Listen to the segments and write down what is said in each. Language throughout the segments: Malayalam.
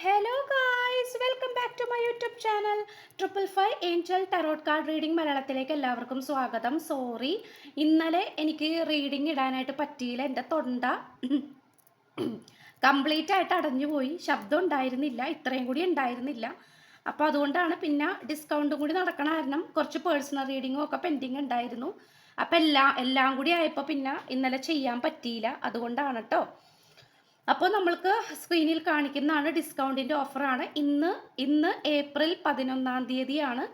Hello guys welcome back to my YouTube channel triple five angel tarot card reading മലയാളത്തിലേക്ക് എല്ലാവർക്കും സ്വാഗതം. സോറി ഇന്നലെ എനിക്ക് റീഡിംഗ് ഇടാനായിട്ട് പറ്റിയില്ല. എന്റെ തൊണ്ട കംപ്ലീറ്റ് ആയിട്ട് അടഞ്ഞു പോയി. ശബ്ദം ഉണ്ടായിരുന്നില്ല. ഇത്രയും കൂടി ഉണ്ടായിരുന്നില്ല. അപ്പോൾ അതുകൊണ്ടാണ് പിന്നെ ഡിസ്കൗണ്ടും കൂടി നടക്കണ കാരണം കുറച്ച് പേഴ്സണൽ റീഡിങ്ങും ഒക്കെ പെൻഡിങ് ഉണ്ടായിരുന്നു. അപ്പോൾ എല്ലാം എല്ലാം കൂടി ആയപ്പോൾ പിന്നെ ഇന്നലെ ചെയ്യാൻ പറ്റിയില്ല. അതുകൊണ്ടാണ് കേട്ടോ അപ്പോൾ നമ്മൾക്ക് സ്ക്രീനിൽ കാണിക്കുന്നതാണ് ഡിസ്കൗണ്ടിന്റെ ഓഫറാണ് ഇന്ന് ഇന്ന് ഏപ്രിൽ പതിനൊന്നാം തീയതിയാണ്.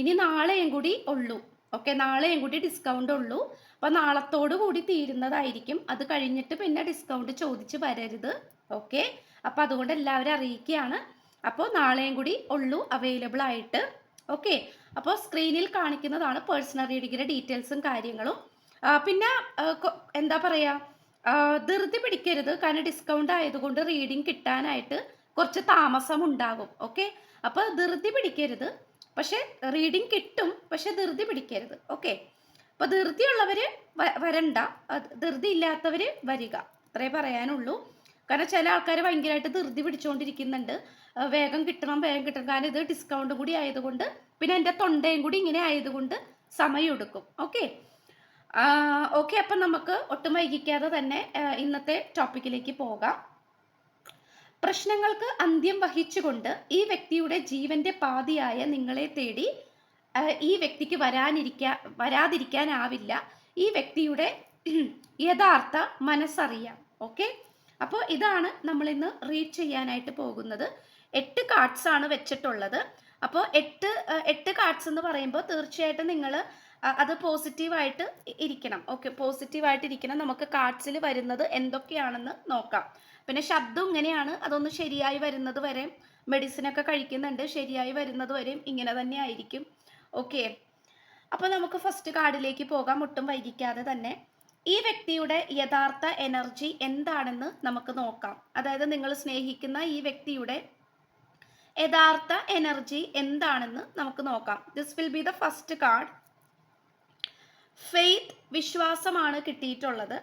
ഇനി നാളെയും കൂടി ഉള്ളൂ. ഓക്കെ നാളെയും കൂടി ഡിസ്കൗണ്ട് ഉള്ളൂ. അപ്പോൾ നാളത്തോടു കൂടി തീരുന്നതായിരിക്കും. അത് കഴിഞ്ഞിട്ട് പിന്നെ ഡിസ്കൗണ്ട് ചോദിച്ച് വരരുത്. ഓക്കെ അപ്പോൾ അതുകൊണ്ട് എല്ലാവരും അറിയിക്കുകയാണ്. അപ്പോൾ നാളെയും കൂടി ഉള്ളൂ അവൈലബിൾ ആയിട്ട്. ഓക്കെ അപ്പോൾ സ്ക്രീനിൽ കാണിക്കുന്നതാണ് പേഴ്സണൽ റീഡിങ്ങിന്റെ ഡീറ്റെയിൽസും കാര്യങ്ങളും. പിന്നെ എന്താ പറയുക ധൃതി പിടിക്കരുത്. കാരണം ഡിസ്കൗണ്ട് ആയതുകൊണ്ട് റീഡിങ് കിട്ടാനായിട്ട് കുറച്ച് താമസം ഉണ്ടാകും ഓക്കെ അപ്പോൾ ധൃതി പിടിക്കരുത്. പക്ഷെ റീഡിങ് കിട്ടും. പക്ഷെ ധൃതി പിടിക്കരുത്. ഓക്കെ അപ്പോൾ ധൃതിയുള്ളവർ വരണ്ട. ധൃതി ഇല്ലാത്തവർ വരിക. അത്രേ പറയാനുള്ളൂ. കാരണം ചില ആൾക്കാർ ഭയങ്കരമായിട്ട് ധൃതി പിടിച്ചുകൊണ്ടിരിക്കുന്നുണ്ട് വേഗം കിട്ടണം വേഗം കിട്ടണം. കാരണം ഇത് ഡിസ്കൗണ്ട് കൂടി ആയതുകൊണ്ട് പിന്നെ എന്റെ തൊണ്ടയും കൂടി ഇങ്ങനെ ആയതുകൊണ്ട് സമയം എടുക്കും ഓക്കെ ഓക്കെ അപ്പം നമുക്ക് ഒട്ടും വൈകിക്കാതെ തന്നെ ഇന്നത്തെ ടോപ്പിക്കിലേക്ക് പോകാം. പ്രശ്നങ്ങൾക്ക് അന്ത്യം വഹിച്ചുകൊണ്ട് ഈ വ്യക്തിയുടെ ജീവന്റെ പാതിയായ നിങ്ങളെ തേടി ഈ വ്യക്തിക്ക് വരാനിരിക്കാ വരാതിരിക്കാനാവില്ല. ഈ വ്യക്തിയുടെ യഥാർത്ഥ മനസ്സറിയാം. ഓക്കെ? അപ്പോൾ ഇതാണ് നമ്മൾ ഇന്ന് റീഡ് ചെയ്യാനായിട്ട് പോകുന്നത്. എട്ട് കാർഡ്സ് ആണ് വെച്ചിട്ടുള്ളത്. അപ്പോൾ എട്ട് എട്ട് കാർഡ്സ് എന്ന് പറയുമ്പോൾ തീർച്ചയായിട്ടും നിങ്ങൾ അത് പോസിറ്റീവായിട്ട് ഇരിക്കണം. ഓക്കെ പോസിറ്റീവായിട്ട് ഇരിക്കണം നമുക്ക് കാർഡ്സിൽ വരുന്നത് എന്തൊക്കെയാണെന്ന് നോക്കാം. പിന്നെ ശബ്ദം ഇങ്ങനെയാണ്. അതൊന്ന് ശരിയായി വരുന്നത് വരെ മെഡിസിനൊക്കെ കഴിക്കുന്നുണ്ട്. ശരിയായി വരുന്നത് വരെയും ഇങ്ങനെ തന്നെ ആയിരിക്കും. ഓക്കെ അപ്പോൾ നമുക്ക് ഫസ്റ്റ് കാർഡിലേക്ക് പോകാം. ഒട്ടും വൈകിക്കാതെ തന്നെ. ഈ വ്യക്തിയുടെ യഥാർത്ഥ എനർജി എന്താണെന്ന് നമുക്ക് നോക്കാം. അതായത് നിങ്ങൾ സ്നേഹിക്കുന്ന ഈ വ്യക്തിയുടെ യഥാർത്ഥ എനർജി എന്താണെന്ന് നമുക്ക് നോക്കാം. This will be the first card faith വിശ്വാസമാണ് കിട്ടിയിട്ടുള്ളത്.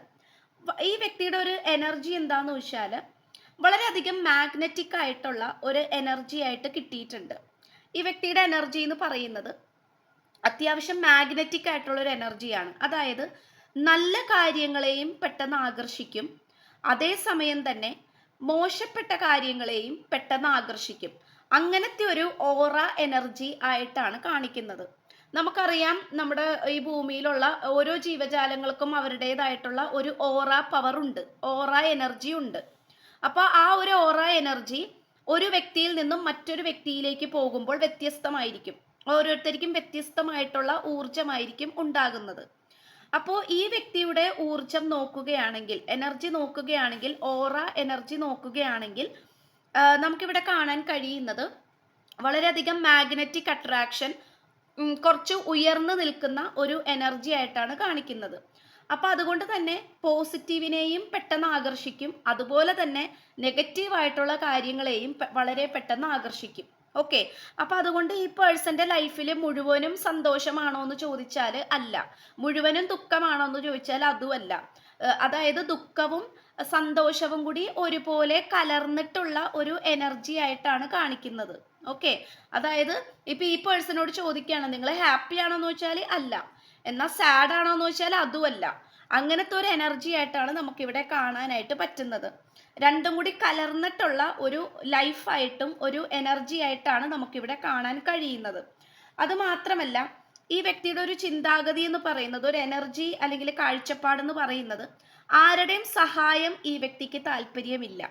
ഈ വ്യക്തിയുടെ ഒരു എനർജി എന്താന്ന് വെച്ചാൽ വളരെയധികം മാഗ്നറ്റിക് ആയിട്ടുള്ള ഒരു എനർജി ആയിട്ട് കിട്ടിയിട്ടുണ്ട്. ഈ വ്യക്തിയുടെ എനർജി എന്ന് പറയുന്നത് അത്യാവശ്യം മാഗ്നറ്റിക് ആയിട്ടുള്ള ഒരു എനർജിയാണ് അതായത് നല്ല കാര്യങ്ങളെയും പെട്ടെന്ന് ആകർഷിക്കും. അതേസമയം തന്നെ മോശപ്പെട്ട കാര്യങ്ങളെയും പെട്ടെന്ന് ആകർഷിക്കും. അങ്ങനത്തെ ഒരു ഓറ എനർജി ആയിട്ടാണ് കാണിക്കുന്നത്. നമുക്കറിയാം നമ്മുടെ ഈ ഭൂമിയിലുള്ള ഓരോ ജീവജാലങ്ങൾക്കും അവരുടേതായിട്ടുള്ള ഒരു ഓറ പവർ ഉണ്ട്. ഓറ എനർജി ഉണ്ട്. അപ്പോൾ ആ ഒരു ഓറ എനർജി ഒരു വ്യക്തിയിൽ നിന്നും മറ്റൊരു വ്യക്തിയിലേക്ക് പോകുമ്പോൾ വ്യത്യസ്തമായിരിക്കും. ഓരോരുത്തർക്കും വ്യത്യസ്തമായിട്ടുള്ള ഊർജമായിരിക്കും ഉണ്ടാകുന്നത്. അപ്പോൾ ഈ വ്യക്തിയുടെ ഊർജം നോക്കുകയാണെങ്കിൽ എനർജി നോക്കുകയാണെങ്കിൽ ഓറ എനർജി നോക്കുകയാണെങ്കിൽ നമുക്കിവിടെ കാണാൻ കഴിയുന്നത് വളരെയധികം മാഗ്നറ്റിക് അട്രാക്ഷൻ കുറച്ച് ഉയർന്നു നിൽക്കുന്ന ഒരു എനർജി ആയിട്ടാണ് കാണിക്കുന്നത്. അപ്പൊ അതുകൊണ്ട് തന്നെ പോസിറ്റീവിനെയും പെട്ടെന്ന് ആകർഷിക്കും. അതുപോലെ തന്നെ നെഗറ്റീവ് ആയിട്ടുള്ള കാര്യങ്ങളെയും വളരെ പെട്ടെന്ന് ആകർഷിക്കും. ഓക്കെ അപ്പൊ അതുകൊണ്ട് ഈ പേഴ്സന്റെ ലൈഫിൽ മുഴുവനും സന്തോഷമാണോ എന്ന് ചോദിച്ചാൽ അല്ല. മുഴുവനും ദുഃഖമാണോ എന്ന് ചോദിച്ചാൽ അതുമല്ല. അതായത് ദുഃഖവും സന്തോഷവും കൂടി ഒരുപോലെ കലർന്നിട്ടുള്ള ഒരു എനർജി ആയിട്ടാണ് കാണിക്കുന്നത്. ഓക്കെ അതായത് ഇപ്പൊ ഈ പേഴ്സണോട് ചോദിക്കുകയാണ് നിങ്ങൾ ഹാപ്പി ആണോന്ന് വെച്ചാൽ അല്ല. എന്നാൽ സാഡ് ആണോ എന്ന് വെച്ചാൽ അതുമല്ല. അങ്ങനത്തെ ഒരു എനർജി ആയിട്ടാണ് നമുക്കിവിടെ കാണാനായിട്ട് പറ്റുന്നത്. രണ്ടും കൂടി കലർന്നിട്ടുള്ള ഒരു ലൈഫായിട്ടും ഒരു എനർജി ആയിട്ടാണ് നമുക്കിവിടെ കാണാൻ കഴിയുന്നത്. അത് മാത്രമല്ല ഈ വ്യക്തിയുടെ ഒരു ചിന്താഗതി എന്ന് പറയുന്നത് ഒരു എനർജി അല്ലെങ്കിൽ കാഴ്ചപ്പാടെന്ന് പറയുന്നത് ആരുടെയും സഹായം ഈ വ്യക്തിക്ക് താല്പര്യമില്ല.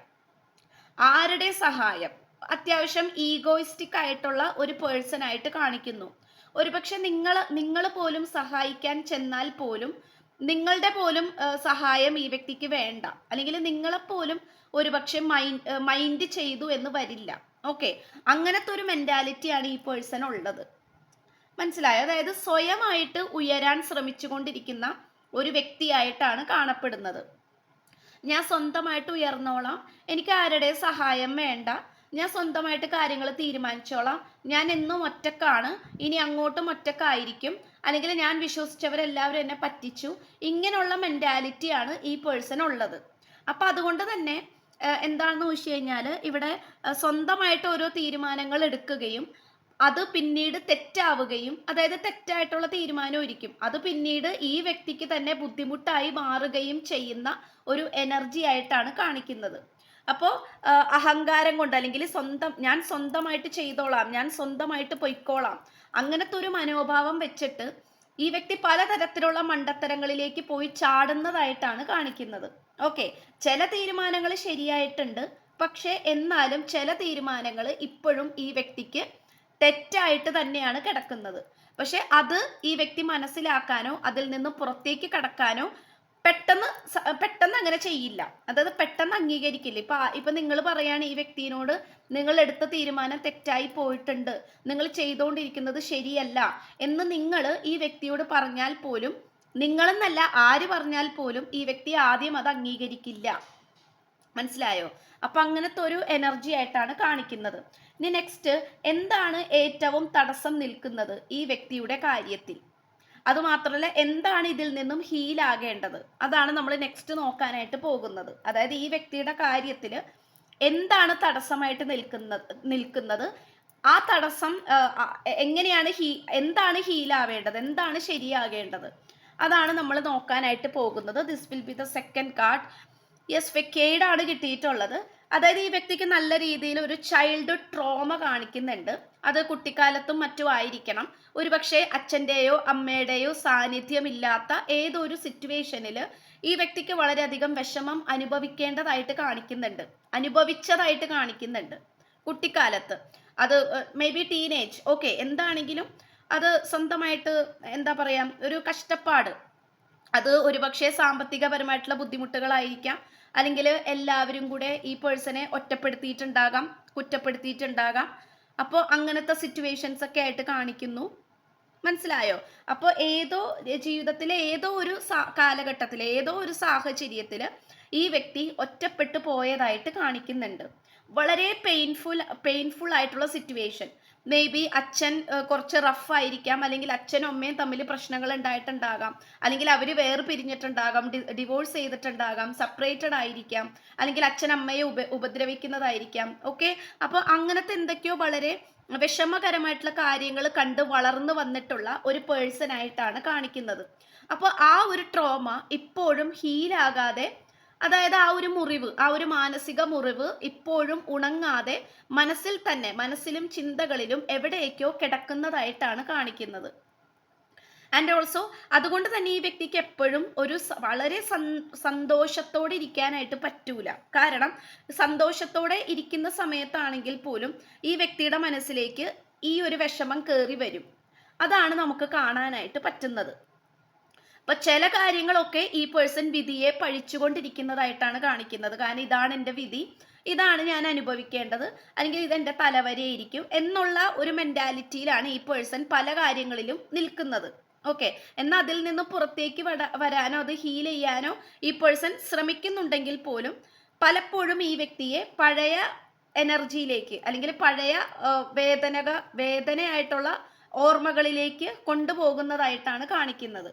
ആരുടെ സഹായം? അത്യാവശ്യം ഈഗോയിസ്റ്റിക് ആയിട്ടുള്ള ഒരു പേഴ്സൺ ആയിട്ട് കാണിക്കുന്നു. ഒരുപക്ഷെ നിങ്ങൾ നിങ്ങൾ പോലും സഹായിക്കാൻ ചെന്നാൽ പോലും നിങ്ങളുടെ പോലും സഹായം ഈ വ്യക്തിക്ക് വേണ്ട. അല്ലെങ്കിൽ നിങ്ങളെപ്പോലും ഒരുപക്ഷെ മൈൻഡ് മൈൻഡ് ചെയ്തു എന്ന് വരില്ല. ഓക്കെ. അങ്ങനത്തെ ഒരു മെന്റാലിറ്റിയാണ് ഈ പേഴ്സൺ ഉള്ളത്. മനസ്സിലായോ. അതായത് സ്വയമായിട്ട് ഉയരാൻ ശ്രമിച്ചുകൊണ്ടിരിക്കുന്ന ഒരു വ്യക്തിയായിട്ടാണ് കാണപ്പെടുന്നത്. ഞാൻ സ്വന്തമായിട്ട് ഉയർന്നോളാം. എനിക്ക് ആരുടെ സഹായം വേണ്ട. ഞാൻ സ്വന്തമായിട്ട് കാര്യങ്ങൾ തീരുമാനിച്ചോളാം. ഞാൻ എന്നും ഒറ്റക്കാണ്. ഇനി അങ്ങോട്ടും ഒറ്റക്കായിരിക്കും. അല്ലെങ്കിൽ ഞാൻ വിശ്വസിച്ചവരെല്ലാവരും എന്നെ പറ്റിച്ചു. ഇങ്ങനെയുള്ള മെന്റാലിറ്റിയാണ് ഈ പേഴ്സൺ ഉള്ളത്. അപ്പം അതുകൊണ്ട് തന്നെ എന്താണെന്ന് ചോദിച്ചു കഴിഞ്ഞാൽ ഇവിടെ സ്വന്തമായിട്ട് ഓരോ തീരുമാനങ്ങൾ എടുക്കുകയും അത് പിന്നീട് തെറ്റാവുകയും അതായത് തെറ്റായിട്ടുള്ള തീരുമാനമായിരിക്കും. അത് പിന്നീട് ഈ വ്യക്തിക്ക് തന്നെ ബുദ്ധിമുട്ടായി മാറുകയും ചെയ്യുന്ന ഒരു എനർജി ആയിട്ടാണ് കാണിക്കുന്നത്. അപ്പോൾ അഹങ്കാരം കൊണ്ട് അല്ലെങ്കിൽ സ്വന്തം ഞാൻ സ്വന്തമായിട്ട് ചെയ്തോളാം ഞാൻ സ്വന്തമായിട്ട് പൊയ്ക്കോളാം അങ്ങനത്തെ ഒരു മനോഭാവം വെച്ചിട്ട് ഈ വ്യക്തി പലതരത്തിലുള്ള മണ്ടത്തരങ്ങളിലേക്ക് പോയി ചാടുന്നതായിട്ടാണ് കാണിക്കുന്നത്. ഓക്കെ ചില തീരുമാനങ്ങൾ ശരിയായിട്ടുണ്ട്. പക്ഷേ എന്നാലും ചില തീരുമാനങ്ങൾ ഇപ്പോഴും ഈ വ്യക്തിക്ക് തെറ്റായിട്ട് തന്നെയാണ് കിടക്കുന്നത്. പക്ഷെ അത് ഈ വ്യക്തി മനസ്സിലാക്കാനോ അതിൽ നിന്ന് പുറത്തേക്ക് കടക്കാനോ പെട്ടെന്ന് പെട്ടെന്ന് അങ്ങനെ ചെയ്യില്ല. അതായത് പെട്ടെന്ന് അംഗീകരിക്കില്ല. ഇപ്പൊ ഇപ്പൊ നിങ്ങൾ പറയാണ് ഈ വ്യക്തിയോട് നിങ്ങൾ എടുത്ത തീരുമാനം തെറ്റായി പോയിട്ടുണ്ട്. നിങ്ങൾ ചെയ്തുകൊണ്ടിരിക്കുന്നത് ശരിയല്ല എന്ന് നിങ്ങൾ ഈ വ്യക്തിയോട് പറഞ്ഞാൽ പോലും നിങ്ങളെന്നല്ല ആര് പറഞ്ഞാൽ പോലും ഈ വ്യക്തി ആദ്യം അത് അംഗീകരിക്കില്ല. മനസ്സിലായോ? അപ്പൊ അങ്ങനത്തെ ഒരു എനർജി ആയിട്ടാണ് കാണിക്കുന്നത്. ഇനി നെക്സ്റ്റ് എന്താണ് ഏറ്റവും തടസ്സം നിൽക്കുന്നത് ഈ വ്യക്തിയുടെ കാര്യത്തിൽ? അതുമാത്രമല്ല എന്താണ് ഇതിൽ നിന്നും ഹീലാകേണ്ടത് അതാണ് നമ്മൾ നെക്സ്റ്റ് നോക്കാനായിട്ട് പോകുന്നത്. അതായത് ഈ വ്യക്തിയുടെ കാര്യത്തിൽ എന്താണ് തടസ്സമായിട്ട് നിൽക്കുന്നത് നിൽക്കുന്നത്? ആ തടസ്സം എങ്ങനെയാണ് ഹീ എന്താണ് ഹീലാവേണ്ടത് എന്താണ് ശരിയാകേണ്ടത്? അതാണ് നമ്മൾ നോക്കാനായിട്ട് പോകുന്നത്. This will be the second card yes വെക്കേഡാണ് കിട്ടിയിട്ടുള്ളത്. അതായത് ഈ വ്യക്തിക്ക് നല്ല രീതിയിൽ ഒരു ചൈൽഡ്ഹുഡ് ട്രോമ കാണിക്കുന്നുണ്ട്. അത് കുട്ടിക്കാലത്തും മറ്റും ആയിരിക്കണം ഒരുപക്ഷെ അച്ഛന്റെയോ അമ്മയുടെയോ സാന്നിധ്യമില്ലാത്ത ഏതൊരു സിറ്റുവേഷനിൽ ഈ വ്യക്തിക്ക് വളരെയധികം വിഷമം അനുഭവിക്കേണ്ടതായിട്ട് കാണിക്കുന്നുണ്ട്. അനുഭവിച്ചതായിട്ട് കാണിക്കുന്നുണ്ട് കുട്ടിക്കാലത്ത്. അത് മേ ബി ടീനേജ് ഓക്കെ എന്താണെങ്കിലും അത് സ്വന്തമായിട്ട് എന്താ പറയുക ഒരു കഷ്ടപ്പാട്. അത് ഒരുപക്ഷെ സാമ്പത്തികപരമായിട്ടുള്ള ബുദ്ധിമുട്ടുകളായിരിക്കാം. അല്ലെങ്കിൽ എല്ലാവരും കൂടെ ഈ പേഴ്സണെ ഒറ്റപ്പെടുത്തിയിട്ടുണ്ടാകാം കുറ്റപ്പെടുത്തിയിട്ടുണ്ടാകാം. അപ്പോൾ അങ്ങനത്തെ സിറ്റുവേഷൻസ് ഒക്കെ ആയിട്ട് കാണിക്കുന്നു. മനസ്സിലായോ? അപ്പോൾ ഏതോ ജീവിതത്തിലെ ഏതോ ഒരു കാലഘട്ടത്തിൽ ഏതോ ഒരു സാഹചര്യത്തിൽ ഈ വ്യക്തി ഒറ്റപ്പെട്ടു പോയതായിട്ട് കാണിക്കുന്നുണ്ട്. വളരെ പെയിൻഫുൾ പെയിൻഫുൾ ആയിട്ടുള്ള സിറ്റുവേഷൻ മേ ബി അച്ഛൻ കുറച്ച് റഫ് ആയിരിക്കാം. അല്ലെങ്കിൽ അച്ഛനും അമ്മയും തമ്മിൽ പ്രശ്നങ്ങൾ ഉണ്ടായിട്ടുണ്ടാകാം. അല്ലെങ്കിൽ അവർ വേറെ പിരിഞ്ഞിട്ടുണ്ടാകാം ഡിവോഴ്സ് ചെയ്തിട്ടുണ്ടാകാം സെപ്പറേറ്റഡ് ആയിരിക്കാം. അല്ലെങ്കിൽ അച്ഛൻ അമ്മയെ ഉപ ഉപദ്രവിക്കുന്നതായിരിക്കാം. ഓക്കെ അപ്പോൾ അങ്ങനത്തെ എന്തൊക്കെയോ വളരെ വിഷമകരമായിട്ടുള്ള കാര്യങ്ങൾ കണ്ട് വളർന്നു വന്നിട്ടുള്ള ഒരു പേഴ്സൺ ആയിട്ടാണ് കാണിക്കുന്നത്. അപ്പോൾ ആ ഒരു ട്രോമ ഇപ്പോഴും ഹീലാകാതെ അതായത് ആ ഒരു മുറിവ് ആ ഒരു മാനസിക മുറിവ് ഇപ്പോഴും ഉണങ്ങാതെ മനസ്സിൽ തന്നെ മനസ്സിലും ചിന്തകളിലും എവിടെയൊക്കെയോ കിടക്കുന്നതായിട്ടാണ് കാണിക്കുന്നത്. ആൻഡ് ഓൾസോ അതുകൊണ്ട് തന്നെ ഈ വ്യക്തിക്ക് എപ്പോഴും ഒരു വളരെ സന്തോഷത്തോടെ ഇരിക്കാനായിട്ട് പറ്റൂല. കാരണം സന്തോഷത്തോടെ ഇരിക്കുന്ന സമയത്താണെങ്കിൽ പോലും ഈ വ്യക്തിയുടെ മനസ്സിലേക്ക് ഈ ഒരു വിഷമം കയറി വരും. അതാണ് നമുക്ക് കാണാനായിട്ട് പറ്റുന്നത്. അപ്പൊ ചില കാര്യങ്ങളൊക്കെ ഈ പേഴ്സൺ വിധിയെ പഴിച്ചുകൊണ്ടിരിക്കുന്നതായിട്ടാണ് കാണിക്കുന്നത്. കാരണം ഇതാണ് എന്റെ വിധി. ഇതാണ് ഞാൻ അനുഭവിക്കേണ്ടത്. അല്ലെങ്കിൽ ഇതെന്റെ തലവരെയായിരിക്കും എന്നുള്ള ഒരു മെന്റാലിറ്റിയിലാണ് ഈ പേഴ്സൺ പല കാര്യങ്ങളിലും നിൽക്കുന്നത്. ഓക്കെ എന്നാൽ അതിൽ നിന്ന് പുറത്തേക്ക് വരാനോ അത് ഹീൽ ചെയ്യാനോ ഈ പേഴ്സൺ ശ്രമിക്കുന്നുണ്ടെങ്കിൽ പോലും പലപ്പോഴും ഈ വ്യക്തിയെ പഴയ എനർജിയിലേക്ക് അല്ലെങ്കിൽ പഴയ വേദന വേദനക വേദനയായിട്ടുള്ള ഓർമ്മകളിലേക്ക് കൊണ്ടുപോകുന്നതായിട്ടാണ് കാണിക്കുന്നത്.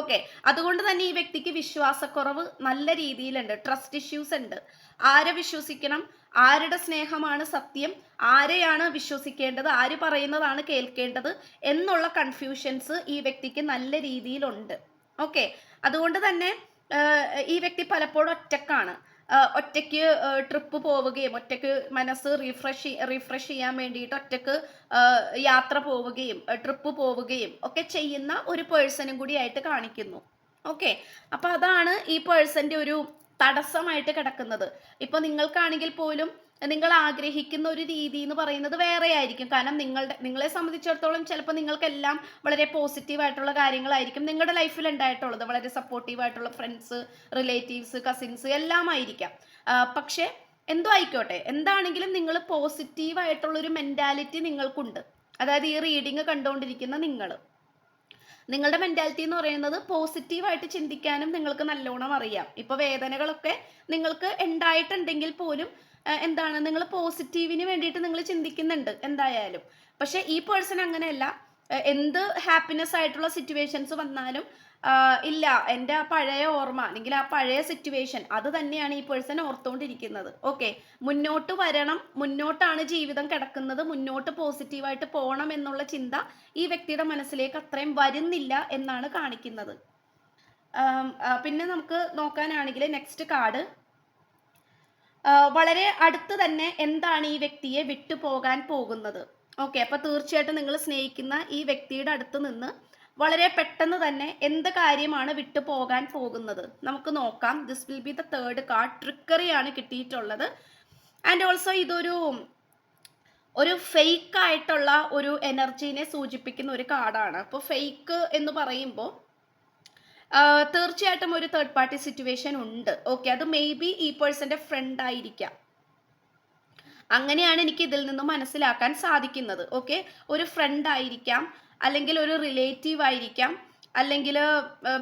ഓക്കെ അതുകൊണ്ട് തന്നെ ഈ വ്യക്തിക്ക് വിശ്വാസക്കുറവ് നല്ല രീതിയിലുണ്ട്. ട്രസ്റ്റ് ഇഷ്യൂസ് ഉണ്ട്. ആരെ വിശ്വസിക്കണം? ആരുടെ സ്നേഹമാണ് സത്യം? ആരെയാണ് വിശ്വസിക്കേണ്ടത്? ആര് പറയുന്നതാണ് കേൾക്കേണ്ടത്? എന്നുള്ള കൺഫ്യൂഷൻസ് ഈ വ്യക്തിക്ക് നല്ല രീതിയിലുണ്ട്. ഓക്കെ അതുകൊണ്ട് തന്നെ ഈ വ്യക്തി പലപ്പോഴും ഒറ്റക്കാണ്. ഒറ്റയ്ക്ക് ട്രിപ്പ് പോവുകയും ഒറ്റയ്ക്ക് മനസ്സ് റീഫ്രഷ് റീഫ്രഷ് ചെയ്യാൻ വേണ്ടിയിട്ട് ഒറ്റയ്ക്ക് യാത്ര പോവുകയും ട്രിപ്പ് പോവുകയും ഒക്കെ ചെയ്യുന്ന ഒരു പേഴ്സണും കൂടി ആയിട്ട് കാണിക്കുന്നു. ഓക്കെ അപ്പൊ അതാണ് ഈ പേഴ്സന്റെ ഒരു തടസ്സമായിട്ട് കിടക്കുന്നത്. ഇപ്പൊ നിങ്ങൾക്കാണെങ്കിൽ പോലും നിങ്ങൾ ആഗ്രഹിക്കുന്ന ഒരു രീതി എന്ന് പറയുന്നത് വേറെ ആയിരിക്കും കാരണം നിങ്ങളുടെ നിങ്ങളെ സംബന്ധിച്ചിടത്തോളം ചിലപ്പോൾ നിങ്ങൾക്കെല്ലാം വളരെ പോസിറ്റീവ് ആയിട്ടുള്ള കാര്യങ്ങളായിരിക്കും നിങ്ങളുടെ ലൈഫിൽ ഉണ്ടായിട്ടുള്ളത്. വളരെ സപ്പോർട്ടീവ് ആയിട്ടുള്ള ഫ്രണ്ട്സ് റിലേറ്റീവ്സ് കസിൻസ് എല്ലാം ആയിരിക്കാം പക്ഷേ എന്തോ ആയിക്കോട്ടെ. എന്താണെങ്കിലും നിങ്ങൾ പോസിറ്റീവ് ആയിട്ടുള്ള ഒരു മെന്റാലിറ്റി നിങ്ങൾക്കുണ്ട്. അതായത് ഈ റീഡിങ് കണ്ടുകൊണ്ടിരിക്കുന്ന നിങ്ങൾ. നിങ്ങളുടെ മെന്റാലിറ്റി എന്ന് പറയുന്നത് പോസിറ്റീവായിട്ട് ചിന്തിക്കാനും നിങ്ങൾക്ക് നല്ലോണം അറിയാം. ഇപ്പൊ വേദനകളൊക്കെ നിങ്ങൾക്ക് ഉണ്ടായിട്ടുണ്ടെങ്കിൽ പോലും എന്താണ്? നിങ്ങൾ പോസിറ്റീവിന് വേണ്ടിയിട്ട് നിങ്ങൾ ചിന്തിക്കുന്നുണ്ട് എന്തായാലും. പക്ഷെ ഈ പേഴ്സൺ അങ്ങനെയല്ല. എന്ത് ഹാപ്പിനെസ് ആയിട്ടുള്ള സിറ്റുവേഷൻസ് വന്നാലും ഇല്ല എന്റെ ആ പഴയ ഓർമ്മ അല്ലെങ്കിൽ ആ പഴയ സിറ്റുവേഷൻ അത് തന്നെയാണ് ഈ പേഴ്സൺ ഓർത്തുകൊണ്ടിരിക്കുന്നത് ഓക്കെ മുന്നോട്ട് വരണം മുന്നോട്ടാണ് ജീവിതം കിടക്കുന്നത് മുന്നോട്ട് പോസിറ്റീവായിട്ട് പോകണം എന്നുള്ള ചിന്ത ഈ വ്യക്തിയുടെ മനസ്സിലേക്ക് അത്രയും വരുന്നില്ല എന്നാണ് കാണിക്കുന്നത്. പിന്നെ നമുക്ക് നോക്കാനാണെങ്കിൽ നെക്സ്റ്റ് കാർഡ് വളരെ അടുത്ത് തന്നെ എന്താണ് ഈ വ്യക്തിയെ വിട്ടുപോകാൻ പോകുന്നത്? ഓക്കെ അപ്പൊ തീർച്ചയായിട്ടും നിങ്ങൾ സ്നേഹിക്കുന്ന ഈ വ്യക്തിയുടെ അടുത്ത് നിന്ന് വളരെ പെട്ടെന്ന് തന്നെ എന്ത് കാര്യമാണ് വിട്ടു പോകാൻ പോകുന്നത്? നമുക്ക് നോക്കാം. This will be the third card trickery ആണ് കിട്ടിയിട്ടുള്ളത്. ആൻഡ് ഓൾസോ ഇതൊരു ഒരു ഫേക്ക് ആയിട്ടുള്ള ഒരു എനർജീനെ സൂചിപ്പിക്കുന്ന ഒരു കാർഡാണ് അപ്പോൾ ഫേക്ക് എന്ന് പറയുമ്പോൾ തീർച്ചയായിട്ടും ഒരു തേർഡ് പാർട്ടി സിറ്റുവേഷൻ ഉണ്ട്. ഓക്കെ അത് മേ ബി ഈ പേഴ്സന്റെ ഫ്രണ്ട് ആയിരിക്കാം. അങ്ങനെയാണ് എനിക്ക് ഇതിൽ നിന്ന് മനസ്സിലാക്കാൻ സാധിക്കുന്നത്. ഓക്കെ ഒരു ഫ്രണ്ട് ആയിരിക്കാം അല്ലെങ്കിൽ ഒരു റിലേറ്റീവ് ആയിരിക്കാം അല്ലെങ്കിൽ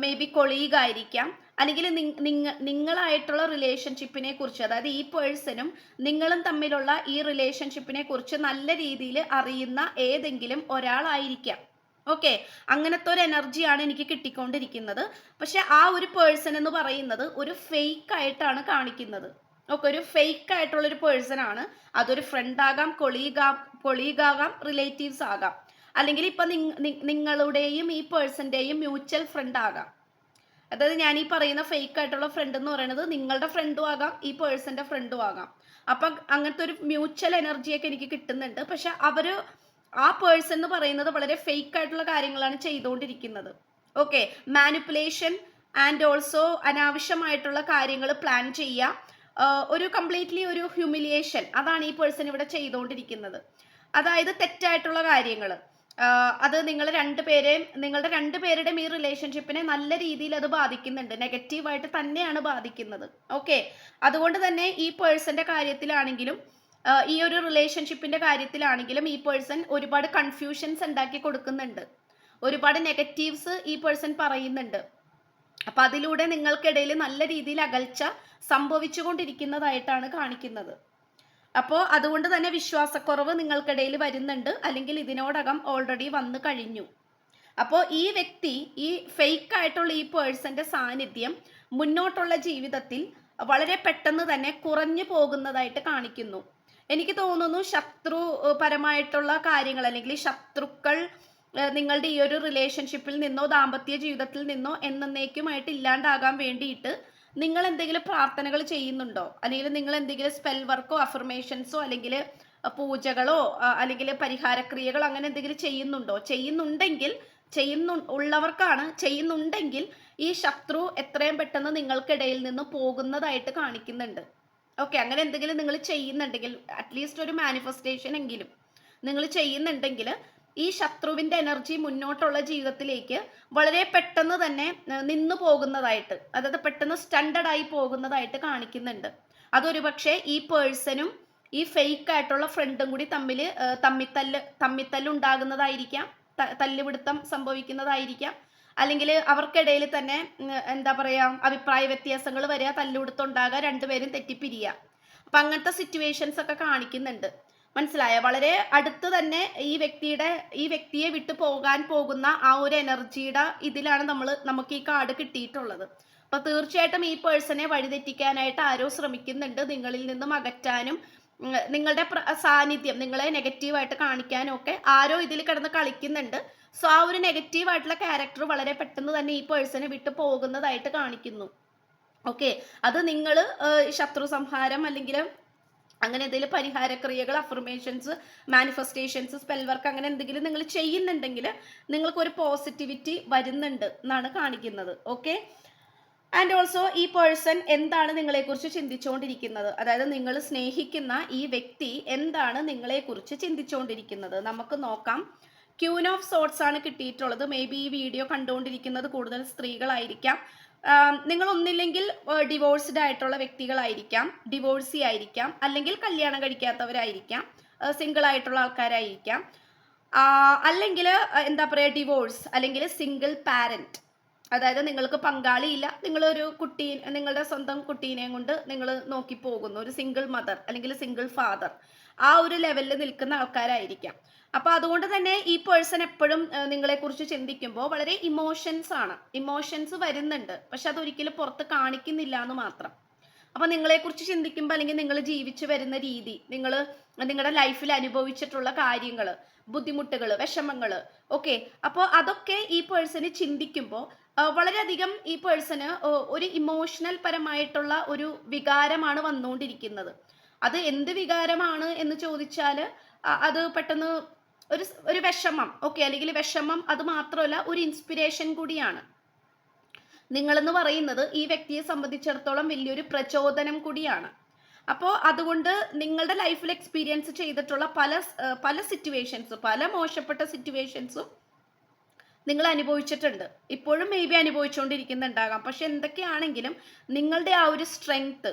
മേ ബി കൊളീഗ് ആയിരിക്കാം അല്ലെങ്കിൽ നിങ്ങ നിങ്ങളായിട്ടുള്ള റിലേഷൻഷിപ്പിനെ കുറിച്ച് അതായത് ഈ പേഴ്സണും നിങ്ങളും തമ്മിലുള്ള ഈ റിലേഷൻഷിപ്പിനെ കുറിച്ച് നല്ല രീതിയിൽ അറിയുന്ന ഏതെങ്കിലും ഒരാളായിരിക്കാം. ഓക്കെ. അങ്ങനത്തെ ഒരു എനർജിയാണ് എനിക്ക് കിട്ടിക്കൊണ്ടിരിക്കുന്നത്. പക്ഷെ ആ ഒരു പേഴ്സൺ എന്ന് പറയുന്നത് ഒരു ഫേക്ക് ആയിട്ടാണ് കാണിക്കുന്നത്. ഓക്കെ ഒരു ഫേക്ക് ആയിട്ടുള്ളൊരു പേഴ്സൺ ആണ്. അതൊരു ഫ്രണ്ട് ആകാം കൊളീഗ് കൊളീഗ് റിലേറ്റീവ്സ് ആകാം അല്ലെങ്കിൽ ഇപ്പൊ നിങ്ങ- നിങ്ങളുടെയും ഈ പേഴ്സന്റെയും മ്യൂച്വൽ ഫ്രണ്ട് ആകാം. അതായത് ഞാൻ ഈ പറയുന്ന ഫേക്ക് ആയിട്ടുള്ള ഫ്രണ്ട് എന്ന് പറയുന്നത് നിങ്ങളുടെ ഫ്രണ്ടും ആകാം ഈ പേഴ്സന്റെ ഫ്രണ്ടും ആകാം. അപ്പൊ അങ്ങനത്തെ ഒരു മ്യൂച്വൽ എനർജിയൊക്കെ എനിക്ക് കിട്ടുന്നുണ്ട്. പക്ഷെ അവർ ആ പേഴ്സൺ എന്ന് പറയുന്നത് വളരെ ഫേക്ക് ആയിട്ടുള്ള കാര്യങ്ങളാണ് ചെയ്തുകൊണ്ടിരിക്കുന്നത്. ഓക്കെ മാനിപ്പുലേഷൻ ആൻഡ് ഓൾസോ അനാവശ്യമായിട്ടുള്ള കാര്യങ്ങൾ പ്ലാൻ ചെയ്യുക. ഒരു കംപ്ലീറ്റ്ലി ഒരു ഹ്യൂമിലിയേഷൻ അതാണ് ഈ പേഴ്സൺ ഇവിടെ ചെയ്തുകൊണ്ടിരിക്കുന്നത്. അതായത് തെറ്റായിട്ടുള്ള കാര്യങ്ങൾ. അത് നിങ്ങൾ രണ്ടുപേരെയും നിങ്ങളുടെ രണ്ടുപേരുടെയും ഈ റിലേഷൻഷിപ്പിനെ നല്ല രീതിയിൽ അത് ബാധിക്കുന്നുണ്ട്. നെഗറ്റീവായിട്ട് തന്നെയാണ് ബാധിക്കുന്നത്. ഓക്കെ അതുകൊണ്ട് തന്നെ ഈ പേഴ്സന്റെ കാര്യത്തിലാണെങ്കിലും ഈ ഒരു റിലേഷൻഷിപ്പിന്റെ കാര്യത്തിലാണെങ്കിലും ഈ പേഴ്സൺ ഒരുപാട് കൺഫ്യൂഷൻസ് ഉണ്ടാക്കി കൊടുക്കുന്നുണ്ട്. ഒരുപാട് നെഗറ്റീവ്സ് ഈ പേഴ്സൺ പറയുന്നുണ്ട്. അപ്പൊ അതിലൂടെ നിങ്ങൾക്കിടയിൽ നല്ല രീതിയിൽ അകൽച്ച സംഭവിച്ചുകൊണ്ടിരിക്കുന്നതായിട്ടാണ് കാണിക്കുന്നത്. അപ്പോൾ അതുകൊണ്ട് തന്നെ വിശ്വാസക്കുറവ് നിങ്ങൾക്കിടയിൽ വരുന്നുണ്ട്. അല്ലെങ്കിൽ ഇതിനോടകം ഓൾറെഡി വന്നു കഴിഞ്ഞു. അപ്പോൾ ഈ വ്യക്തി ഈ ഫേക്ക് ആയിട്ടുള്ള ഈ പേഴ്സന്റെ സാന്നിധ്യം മുന്നോട്ടുള്ള ജീവിതത്തിൽ വളരെ പെട്ടെന്ന് തന്നെ കുറഞ്ഞു പോകുന്നതായിട്ട് കാണിക്കുന്നു. എനിക്ക് തോന്നുന്നു ശത്രു പരമായിട്ടുള്ള കാര്യങ്ങൾ അല്ലെങ്കിൽ ശത്രുക്കൾ നിങ്ങളുടെ ഈ ഒരു റിലേഷൻഷിപ്പിൽ നിന്നോ ദാമ്പത്യ ജീവിതത്തിൽ നിന്നോ എന്നേക്കുമായിട്ട് ഇല്ലാണ്ടാകാൻ വേണ്ടിയിട്ട് നിങ്ങൾ എന്തെങ്കിലും പ്രാർത്ഥനകൾ ചെയ്യുന്നുണ്ടോ? അല്ലെങ്കിൽ നിങ്ങൾ എന്തെങ്കിലും സ്പെൽ വർക്കോ അഫർമേഷൻസോ അല്ലെങ്കിൽ പൂജകളോ അല്ലെങ്കിൽ പരിഹാരക്രിയകളോ അങ്ങനെ എന്തെങ്കിലും ചെയ്യുന്നുണ്ടോ? ചെയ്യുന്നുണ്ടെങ്കിൽ ചെയ്യുന്നു ഉള്ളവർക്കാണ് ചെയ്യുന്നുണ്ടെങ്കിൽ ഈ ശത്രു എത്രയും പെട്ടെന്ന് നിങ്ങൾക്കിടയിൽ നിന്ന് പോകുന്നതായിട്ട് കാണിക്കുന്നുണ്ട്. ഓക്കെ അങ്ങനെ എന്തെങ്കിലും നിങ്ങൾ ചെയ്യുന്നുണ്ടെങ്കിൽ അറ്റ്ലീസ്റ്റ് ഒരു മാനിഫെസ്റ്റേഷൻ എങ്കിലും നിങ്ങൾ ചെയ്യുന്നുണ്ടെങ്കിൽ ഈ ശത്രുവിന്റെ എനർജി മുന്നോട്ടുള്ള ജീവിതത്തിലേക്ക് വളരെ പെട്ടെന്ന് തന്നെ നിന്നു പോകുന്നതായിട്ട് അതായത് പെട്ടെന്ന് സ്റ്റണ്ടഡ് ആയി പോകുന്നതായിട്ട് കാണിക്കുന്നുണ്ട്. അതൊരു പക്ഷേ ഈ പേഴ്സണും ഈ ഫേക്ക് ആയിട്ടുള്ള ഫ്രണ്ടും കൂടി തമ്മിൽ തമ്മിത്തല്ല് തമ്മിത്തല്ല് ഉണ്ടാകുന്നതായിരിക്കാം ത- തല്ലുപിടുത്തം സംഭവിക്കുന്നതായിരിക്കാം. അല്ലെങ്കിൽ അവർക്കിടയിൽ തന്നെ എന്താ പറയാ അഭിപ്രായ വ്യത്യാസങ്ങൾ വരിക തല്ലുകൊടുത്തുണ്ടാകുക രണ്ടുപേരും തെറ്റിപ്പിരിയുക അപ്പൊ അങ്ങനത്തെ സിറ്റുവേഷൻസ് ഒക്കെ കാണിക്കുന്നുണ്ട്. മനസ്സിലായ? വളരെ അടുത്ത് തന്നെ ഈ വ്യക്തിയുടെ ഈ വ്യക്തിയെ വിട്ടു പോകാൻ പോകുന്ന ആ ഒരു എനർജിയുടെ ഇതിലാണ് നമ്മൾ നമുക്ക് ഈ കാർഡ് കിട്ടിയിട്ടുള്ളത്. അപ്പൊ തീർച്ചയായിട്ടും ഈ പേഴ്സണെ വഴിതെറ്റിക്കാനായിട്ട് ആരോ ശ്രമിക്കുന്നുണ്ട്. നിങ്ങളിൽ നിന്നും അകറ്റാനും നിങ്ങളുടെ സാന്നിധ്യം നിങ്ങളെ നെഗറ്റീവായിട്ട് കാണിക്കാനും ഒക്കെ ആരോ ഇതിൽ കിടന്ന് കളിക്കുന്നുണ്ട്. സോ ആ ഒരു നെഗറ്റീവ് ആയിട്ടുള്ള ക്യാരക്ടർ വളരെ പെട്ടെന്ന് തന്നെ ഈ പേഴ്സണെ വിട്ടു പോകുന്നതായിട്ട് കാണിക്കുന്നു. ഓക്കെ അത് നിങ്ങൾ ശത്രു സംഹാരം അല്ലെങ്കിൽ അങ്ങനെ എന്തെങ്കിലും പരിഹാരക്രിയകൾ അഫർമേഷൻസ് മാനിഫെസ്റ്റേഷൻസ് സ്പെൽ വർക്ക് അങ്ങനെ എന്തെങ്കിലും നിങ്ങൾ ചെയ്യുന്നുണ്ടെങ്കിൽ നിങ്ങൾക്ക് ഒരു പോസിറ്റിവിറ്റി വരുന്നുണ്ട് എന്നാണ് കാണിക്കുന്നത്. ഓക്കെ ആൻഡ് ഓൾസോ ഈ പേഴ്സൺ എന്താണ് നിങ്ങളെക്കുറിച്ച് ചിന്തിച്ചുകൊണ്ടിരിക്കുന്നത്? അതായത് നിങ്ങൾ സ്നേഹിക്കുന്ന ഈ വ്യക്തി എന്താണ് നിങ്ങളെക്കുറിച്ച് ചിന്തിച്ചുകൊണ്ടിരിക്കുന്നത്? നമുക്ക് നോക്കാം. ക്യൂൻ ഓഫ് സോട്ട്സ് ആണ് കിട്ടിയിട്ടുള്ളത്. മേ ബി ഈ വീഡിയോ കണ്ടുകൊണ്ടിരിക്കുന്നത് കൂടുതൽ സ്ത്രീകളായിരിക്കാം. നിങ്ങളൊന്നില്ലെങ്കിൽ ഡിവോഴ്സ്ഡ് ആയിട്ടുള്ള വ്യക്തികളായിരിക്കാം ഡിവോഴ്സി ആയിരിക്കാം അല്ലെങ്കിൽ കല്യാണം കഴിക്കാത്തവരായിരിക്കാം സിംഗിൾ ആയിട്ടുള്ള ആൾക്കാരായിരിക്കാം. അല്ലെങ്കിൽ എന്താ പറയുക ഡിവോഴ്സ് അല്ലെങ്കിൽ സിംഗിൾ പാരന്റ് അതായത് നിങ്ങൾക്ക് പങ്കാളിയില്ല നിങ്ങളൊരു കുട്ടി നിങ്ങളുടെ സ്വന്തം കുട്ടീനെയും കൊണ്ട് നിങ്ങൾ നോക്കി പോകുന്നു ഒരു സിംഗിൾ മദർ അല്ലെങ്കിൽ സിംഗിൾ ഫാദർ ആ ഒരു ലെവലിൽ നിൽക്കുന്ന ആൾക്കാരായിരിക്കാം. അപ്പൊ അതുകൊണ്ട് തന്നെ ഈ പേഴ്സൺ എപ്പോഴും നിങ്ങളെ കുറിച്ച് ചിന്തിക്കുമ്പോൾ വളരെ ഇമോഷൻസ് ആണ്. ഇമോഷൻസ് വരുന്നുണ്ട്. പക്ഷെ അത് ഒരിക്കലും പുറത്ത് കാണിക്കുന്നില്ല എന്ന് മാത്രം. അപ്പൊ നിങ്ങളെ കുറിച്ച് ചിന്തിക്കുമ്പോൾ അല്ലെങ്കിൽ നിങ്ങൾ ജീവിച്ചു വരുന്ന രീതി നിങ്ങൾ നിങ്ങളുടെ ലൈഫിൽ അനുഭവിച്ചിട്ടുള്ള കാര്യങ്ങൾ ബുദ്ധിമുട്ടുകൾ വിഷമങ്ങൾ ഓക്കെ അപ്പോൾ അതൊക്കെ ഈ പേഴ്സണ് ചിന്തിക്കുമ്പോൾ വളരെയധികം ഈ പേഴ്സണ് ഒരു ഇമോഷണൽ പരമായിട്ടുള്ള ഒരു വികാരമാണ് വന്നുകൊണ്ടിരിക്കുന്നത്. അത് എന്ത് വികാരമാണ് എന്ന് ചോദിച്ചാൽ അത് പെട്ടെന്ന് ഒരു ഒരു വിഷമം. ഓക്കെ അല്ലെങ്കിൽ വിഷമം അത് മാത്രമല്ല ഒരു ഇൻസ്പിരേഷൻ കൂടിയാണ്. നിങ്ങളെന്ന് പറയുന്നത് ഈ വ്യക്തിയെ സംബന്ധിച്ചിടത്തോളം വലിയൊരു പ്രചോദനം കൂടിയാണ്. അപ്പോൾ അതുകൊണ്ട് നിങ്ങളുടെ ലൈഫിൽ എക്സ്പീരിയൻസ് ചെയ്തിട്ടുള്ള പല പല സിറ്റുവേഷൻസും പല മോശപ്പെട്ട സിറ്റുവേഷൻസും നിങ്ങൾ അനുഭവിച്ചിട്ടുണ്ട്. ഇപ്പോഴും മേ ബി അനുഭവിച്ചുകൊണ്ടിരിക്കുന്നുണ്ടാകാം. പക്ഷെ എന്തൊക്കെയാണെങ്കിലും നിങ്ങളുടെ ആ ഒരു സ്ട്രെങ്ത്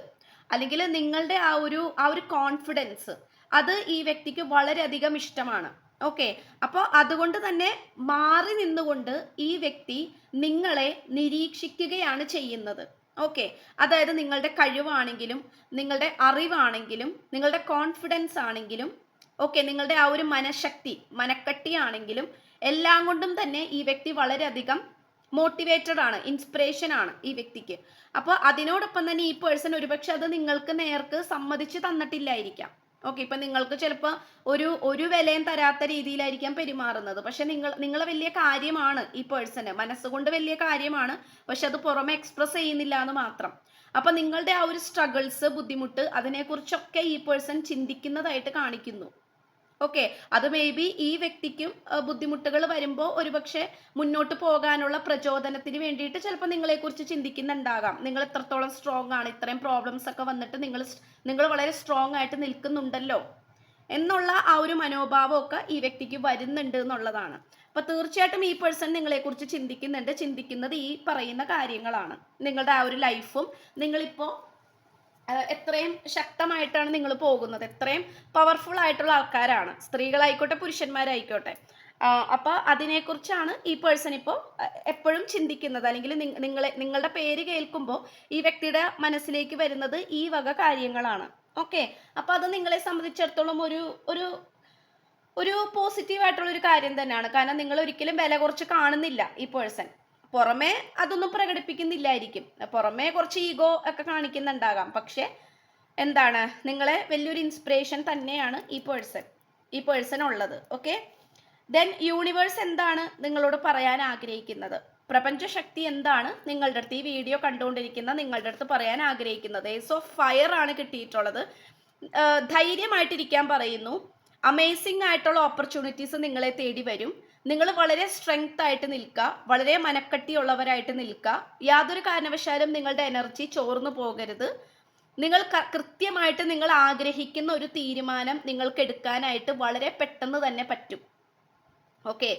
അല്ലെങ്കിൽ നിങ്ങളുടെ ആ ഒരു ആ ഒരു കോൺഫിഡൻസ് അത് ഈ വ്യക്തിക്ക് വളരെയധികം ഇഷ്ടമാണ്. ഓക്കെ അപ്പോൾ അതുകൊണ്ട് തന്നെ മാറി നിന്നുകൊണ്ട് ഈ വ്യക്തി നിങ്ങളെ നിരീക്ഷിക്കുകയാണ് ചെയ്യുന്നത്. ഓക്കെ അതായത് നിങ്ങളുടെ കഴിവാണെങ്കിലും നിങ്ങളുടെ അറിവാണെങ്കിലും നിങ്ങളുടെ കോൺഫിഡൻസ് ആണെങ്കിലും ഓക്കെ നിങ്ങളുടെ ആ ഒരു മനഃശക്തി മനക്കട്ടിയാണെങ്കിലും എല്ലാം കൊണ്ടും തന്നെ ഈ വ്യക്തി വളരെയധികം മോട്ടിവേറ്റഡ് ആണ് ഇൻസ്പിറേഷൻ ആണ് ഈ വ്യക്തിക്ക്. അപ്പോൾ അതിനോടൊപ്പം തന്നെ ഈ പേഴ്സൺ ഒരുപക്ഷെ അത് നിങ്ങൾക്ക് നേർക്ക് സമ്മതിച്ച് തന്നിട്ടില്ലായിരിക്കാം. ഓക്കെ ഇപ്പൊ നിങ്ങൾക്ക് ചിലപ്പോൾ ഒരു ഒരു വിലയും തരാത്ത രീതിയിലായിരിക്കാം പെരുമാറുന്നത്. പക്ഷെ നിങ്ങൾ നിങ്ങളെ വലിയ കാര്യമാണ് ഈ പേഴ്സണ് മനസ്സുകൊണ്ട് വലിയ കാര്യമാണ് പക്ഷെ അത് പുറമെ എക്സ്പ്രസ് ചെയ്യുന്നില്ല എന്ന് മാത്രം. അപ്പൊ നിങ്ങളുടെ ആ ഒരു സ്ട്രഗിൾസ് ബുദ്ധിമുട്ട് അതിനെക്കുറിച്ചൊക്കെ ഈ പേഴ്സൺ ചിന്തിക്കുന്നതായിട്ട് കാണിക്കുന്നു. ഓക്കെ അത് മേ ബി ഈ വ്യക്തിക്കും ബുദ്ധിമുട്ടുകൾ വരുമ്പോൾ ഒരുപക്ഷെ മുന്നോട്ട് പോകാനുള്ള പ്രചോദനത്തിന് വേണ്ടിയിട്ട് ചിലപ്പോൾ നിങ്ങളെക്കുറിച്ച് ചിന്തിക്കുന്നുണ്ടാകാം. നിങ്ങൾ എത്രത്തോളം സ്ട്രോങ് ആണ് ഇത്രയും പ്രോബ്ലംസ് ഒക്കെ വന്നിട്ട് നിങ്ങൾ നിങ്ങൾ വളരെ സ്ട്രോങ് ആയിട്ട് നിൽക്കുന്നുണ്ടല്ലോ. എന്നുള്ള ആ ഒരു മനോഭാവമൊക്കെ ഈ വ്യക്തിക്ക് വരുന്നുണ്ട് എന്നുള്ളതാണ്. അപ്പൊ തീർച്ചയായിട്ടും ഈ പേഴ്സൺ നിങ്ങളെക്കുറിച്ച് ചിന്തിക്കുന്നുണ്ട് ചിന്തിക്കുന്നത് ഈ പറയുന്ന കാര്യങ്ങളാണ്. നിങ്ങളുടെ ആ ഒരു ലൈഫും നിങ്ങളിപ്പോൾ എത്രയും ശക്തമായിട്ടാണ് നിങ്ങൾ പോകുന്നത്. എത്രയും പവർഫുൾ ആയിട്ടുള്ള ആൾക്കാരാണ്. സ്ത്രീകളായിക്കോട്ടെ പുരുഷന്മാരായിക്കോട്ടെ. അപ്പോൾ അപ്പൊ അതിനെക്കുറിച്ചാണ് ഈ പേഴ്സൺ ഇപ്പോൾ എപ്പോഴും ചിന്തിക്കുന്നത്. അല്ലെങ്കിൽ നിങ്ങളെ നിങ്ങളുടെ പേര് കേൾക്കുമ്പോൾ ഈ വ്യക്തിയുടെ മനസ്സിലേക്ക് വരുന്നത് ഈ വക കാര്യങ്ങളാണ്. ഓക്കെ അപ്പോൾ അത് നിങ്ങളെ സംബന്ധിച്ചിടത്തോളം ഒരു ഒരു ഒരു പോസിറ്റീവ് ആയിട്ടുള്ള ഒരു കാര്യം തന്നെയാണ്. കാരണം നിങ്ങൾ ഒരിക്കലും വില കുറച്ച് കാണുന്നില്ല ഈ പേഴ്സൺ പുറമേ അതൊന്നും പ്രകടിപ്പിക്കുന്നില്ലായിരിക്കും. പുറമേ കുറച്ച് ഈഗോ ഒക്കെ കാണിക്കുന്നുണ്ടാകാം. പക്ഷെ എന്താണ്? നിങ്ങളെ വലിയൊരു ഇൻസ്പിറേഷൻ തന്നെയാണ് ഈ പേഴ്സൺ ഈ പേഴ്സൺ ഉള്ളത്. ഓക്കെ ദെൻ യൂണിവേഴ്സ് എന്താണ് നിങ്ങളോട് പറയാൻ ആഗ്രഹിക്കുന്നത്? പ്രപഞ്ചശക്തി എന്താണ് നിങ്ങളുടെ അടുത്ത് ഈ വീഡിയോ കണ്ടുകൊണ്ടിരിക്കുന്ന നിങ്ങളുടെ അടുത്ത് പറയാൻ ആഗ്രഹിക്കുന്നത്? ഏസ് ഓഫ് ഫയർ ആണ് കിട്ടിയിട്ടുള്ളത്. ധൈര്യമായിട്ടിരിക്കാൻ പറയുന്നു. അമേസിംഗ് ആയിട്ടുള്ള ഓപ്പർച്യൂണിറ്റീസ് നിങ്ങളെ തേടി വരും. നിങ്ങൾ വളരെ സ്ട്രെങ്ത് ആയിട്ട് നിൽക്കുക വളരെ മനക്കട്ടിയുള്ളവരായിട്ട് നിൽക്കുക. യാതൊരു കാരണവശാലും നിങ്ങളുടെ എനർജി ചോർന്നു പോകരുത്. നിങ്ങൾ കൃത്യമായിട്ട് നിങ്ങൾ ആഗ്രഹിക്കുന്ന ഒരു തീരുമാനം നിങ്ങൾക്ക് എടുക്കാനായിട്ട് വളരെ പെട്ടെന്ന് തന്നെ പറ്റും. ഓക്കെ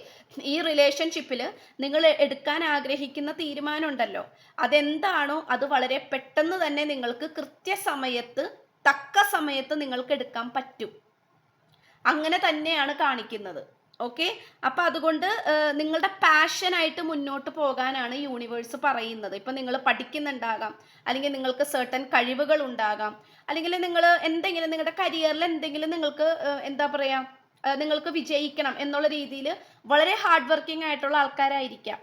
ഈ റിലേഷൻഷിപ്പിൽ നിങ്ങൾ എടുക്കാൻ ആഗ്രഹിക്കുന്ന തീരുമാനം ഉണ്ടല്ലോ. അതെന്താണോ അത് വളരെ പെട്ടെന്ന് തന്നെ നിങ്ങൾക്ക് കൃത്യസമയത്ത് തക്ക സമയത്ത് നിങ്ങൾക്ക് എടുക്കാൻ പറ്റും. അങ്ങനെ തന്നെയാണ് കാണിക്കുന്നത്. ഓക്കെ അപ്പം അതുകൊണ്ട് നിങ്ങളുടെ പാഷനായിട്ട് മുന്നോട്ട് പോകാനാണ് യൂണിവേഴ്സ് പറയുന്നത്. ഇപ്പം നിങ്ങൾ പഠിക്കുന്നുണ്ടാകാം. അല്ലെങ്കിൽ നിങ്ങൾക്ക് സർട്ടൻ കഴിവുകൾ ഉണ്ടാകാം. അല്ലെങ്കിൽ നിങ്ങൾ എന്തെങ്കിലും നിങ്ങളുടെ കരിയറിൽ എന്തെങ്കിലും നിങ്ങൾക്ക് എന്താ പറയുക നിങ്ങൾക്ക് വിജയിക്കണം എന്നുള്ള രീതിയിൽ വളരെ ഹാർഡ് വർക്കിംഗ് ആയിട്ടുള്ള ആൾക്കാരായിരിക്കാം.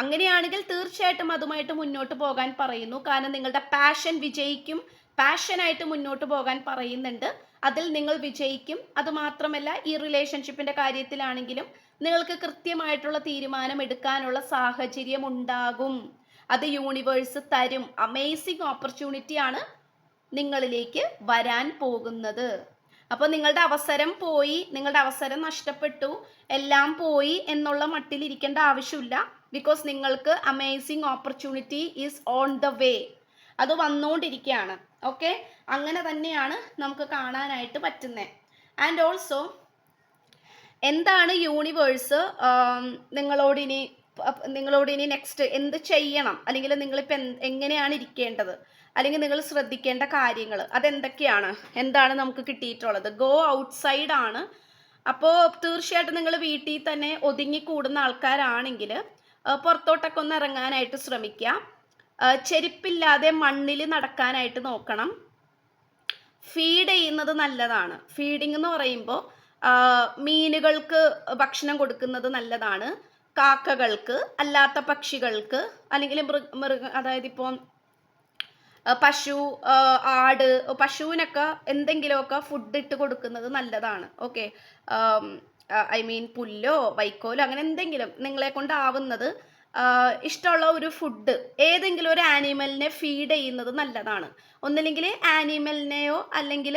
അങ്ങനെയാണെങ്കിൽ തീർച്ചയായിട്ടും അതുമായിട്ട് മുന്നോട്ട് പോകാൻ പറയുന്നു. കാരണം നിങ്ങളുടെ പാഷൻ വിജയിക്കും പാഷനായിട്ട് മുന്നോട്ട് പോകാൻ പറയുന്നുണ്ട്. അതിൽ നിങ്ങൾ വിജയിക്കും. അതുമാത്രമല്ല ഈ റിലേഷൻഷിപ്പിന്റെ കാര്യത്തിലാണെങ്കിലും നിങ്ങൾക്ക് കൃത്യമായിട്ടുള്ള തീരുമാനം എടുക്കാനുള്ള സാഹചര്യം ഉണ്ടാകും. അത് യൂണിവേഴ്സ് തരും. അമേസിങ് ഓപ്പർച്യൂണിറ്റി ആണ് നിങ്ങളിലേക്ക് വരാൻ പോകുന്നത്. അപ്പോൾ നിങ്ങളുടെ അവസരം പോയി നിങ്ങളുടെ അവസരം നഷ്ടപ്പെട്ടു എല്ലാം പോയി എന്നുള്ള മട്ടിൽ ഇരിക്കേണ്ട ആവശ്യമില്ല. ബിക്കോസ് നിങ്ങൾക്ക് amazing opportunity is on the way അത് വന്നുകൊണ്ടിരിക്കുകയാണ് ഓക്കെ അങ്ങനെ തന്നെയാണ് നമുക്ക് കാണാനായിട്ട് പറ്റുന്നത് ആൻഡ് ഓൾസോ എന്താണ് യൂണിവേഴ്സ് നിങ്ങളോട് ഇനി നിങ്ങളോട് ഇനി നെക്സ്റ്റ് എന്ത് ചെയ്യണം? അല്ലെങ്കിൽ നിങ്ങളിപ്പോൾ എങ്ങനെയാണ് ഇരിക്കേണ്ടത്? അല്ലെങ്കിൽ നിങ്ങൾ ശ്രദ്ധിക്കേണ്ട കാര്യങ്ങൾ അതെന്തൊക്കെയാണ്? എന്താണ് നമുക്ക് കിട്ടിയിട്ടുള്ളത്? ഗോ ഔട്ട്സൈഡ് ആണ്. അപ്പോൾ തീർച്ചയായിട്ടും നിങ്ങൾ വീട്ടിൽ തന്നെ ഒതുങ്ങി കൂടുന്ന ആൾക്കാരാണെങ്കിൽ പുറത്തോട്ടൊക്കെ ഒന്ന് ഇറങ്ങാനായിട്ട് ശ്രമിക്കുക. ചെരുപ്പില്ലാതെ മണ്ണിൽ നടക്കാനായിട്ട് നോക്കണം. ഫീഡ് ചെയ്യുന്നത് നല്ലതാണ്. ഫീഡിംഗ് എന്ന് പറയുമ്പോൾ മീനുകൾക്ക് ഭക്ഷണം കൊടുക്കുന്നത് നല്ലതാണ്. കാക്കകൾക്ക് അല്ലാത്ത പക്ഷികൾക്ക് അല്ലെങ്കിൽ മൃഗ മൃഗ അതായത് ഇപ്പോൾ പശു ആട് പശുവിനൊക്കെ എന്തെങ്കിലുമൊക്കെ ഫുഡ് ഇട്ട് കൊടുക്കുന്നത് നല്ലതാണ്. ഓക്കെ ഐ മീൻ പുല്ലോ വൈക്കോലോ അങ്ങനെ എന്തെങ്കിലും നിങ്ങളെ കൊണ്ടാവുന്നത് ഇഷ്ടമുള്ള ഒരു ഫുഡ് ഏതെങ്കിലും ഒരു ആനിമലിനെ ഫീഡ് ചെയ്യുന്നത് നല്ലതാണ്. ഒന്നില്ലെങ്കിൽ ആനിമലിനെയോ അല്ലെങ്കിൽ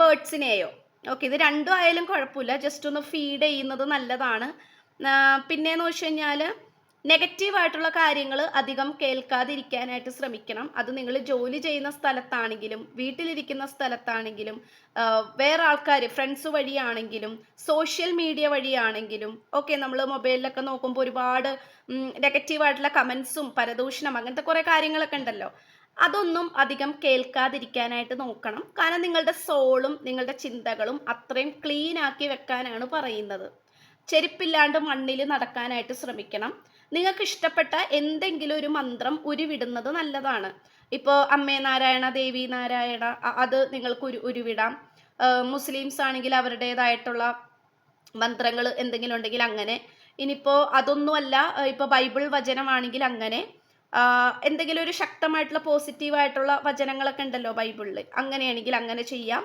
ബേർഡ്സിനെയോ ഓക്കെ ഇത് രണ്ടും ആയാലും കുഴപ്പമില്ല. ജസ്റ്റ് ഒന്ന് ഫീഡ് ചെയ്യുന്നത് നല്ലതാണ്. പിന്നെ പിന്നെയെന്ന് വെച്ച് കഴിഞ്ഞാൽ നെഗറ്റീവായിട്ടുള്ള കാര്യങ്ങൾ അധികം കേൾക്കാതിരിക്കാനായിട്ട് ശ്രമിക്കണം. അത് നിങ്ങൾ ജോലി ചെയ്യുന്ന സ്ഥലത്താണെങ്കിലും വീട്ടിലിരിക്കുന്ന സ്ഥലത്താണെങ്കിലും വേറെ ആൾക്കാർ ഫ്രണ്ട്സ് വഴിയാണെങ്കിലും സോഷ്യൽ മീഡിയ വഴിയാണെങ്കിലും ഓക്കെ നമ്മൾ മൊബൈലിലൊക്കെ നോക്കുമ്പോൾ ഒരുപാട് നെഗറ്റീവായിട്ടുള്ള കമൻസും പരദൂഷണം അങ്ങനത്തെ കുറേ കാര്യങ്ങളൊക്കെ ഉണ്ടല്ലോ. അതൊന്നും അധികം കേൾക്കാതിരിക്കാനായിട്ട് നോക്കണം. കാരണം നിങ്ങളുടെ സോളും നിങ്ങളുടെ ചിന്തകളും അത്രയും ക്ലീൻ ആക്കി വെക്കാനാണ് പറയുന്നത്. ചെരുപ്പില്ലാണ്ട് മണ്ണിൽ നടക്കാനായിട്ട് ശ്രമിക്കണം. നിങ്ങൾക്ക് ഇഷ്ടപ്പെട്ട എന്തെങ്കിലും ഒരു മന്ത്രം ഉരുവിടുന്നത് നല്ലതാണ്. ഇപ്പോൾ അമ്മേ നാരായണ ദേവി നാരായണ അത് നിങ്ങൾക്ക് ഉരു ഉരുവിടാം. മുസ്ലിംസ് ആണെങ്കിൽ അവരുടേതായിട്ടുള്ള മന്ത്രങ്ങൾ എന്തെങ്കിലും ഉണ്ടെങ്കിൽ അങ്ങനെ. ഇനിയിപ്പോൾ അതൊന്നുമല്ല ഇപ്പോൾ ബൈബിൾ വചനമാണെങ്കിൽ അങ്ങനെ. എന്തെങ്കിലും ഒരു ശക്തമായിട്ടുള്ള പോസിറ്റീവായിട്ടുള്ള വചനങ്ങളൊക്കെ ഉണ്ടല്ലോ ബൈബിളിൽ അങ്ങനെയാണെങ്കിൽ അങ്ങനെ ചെയ്യാം.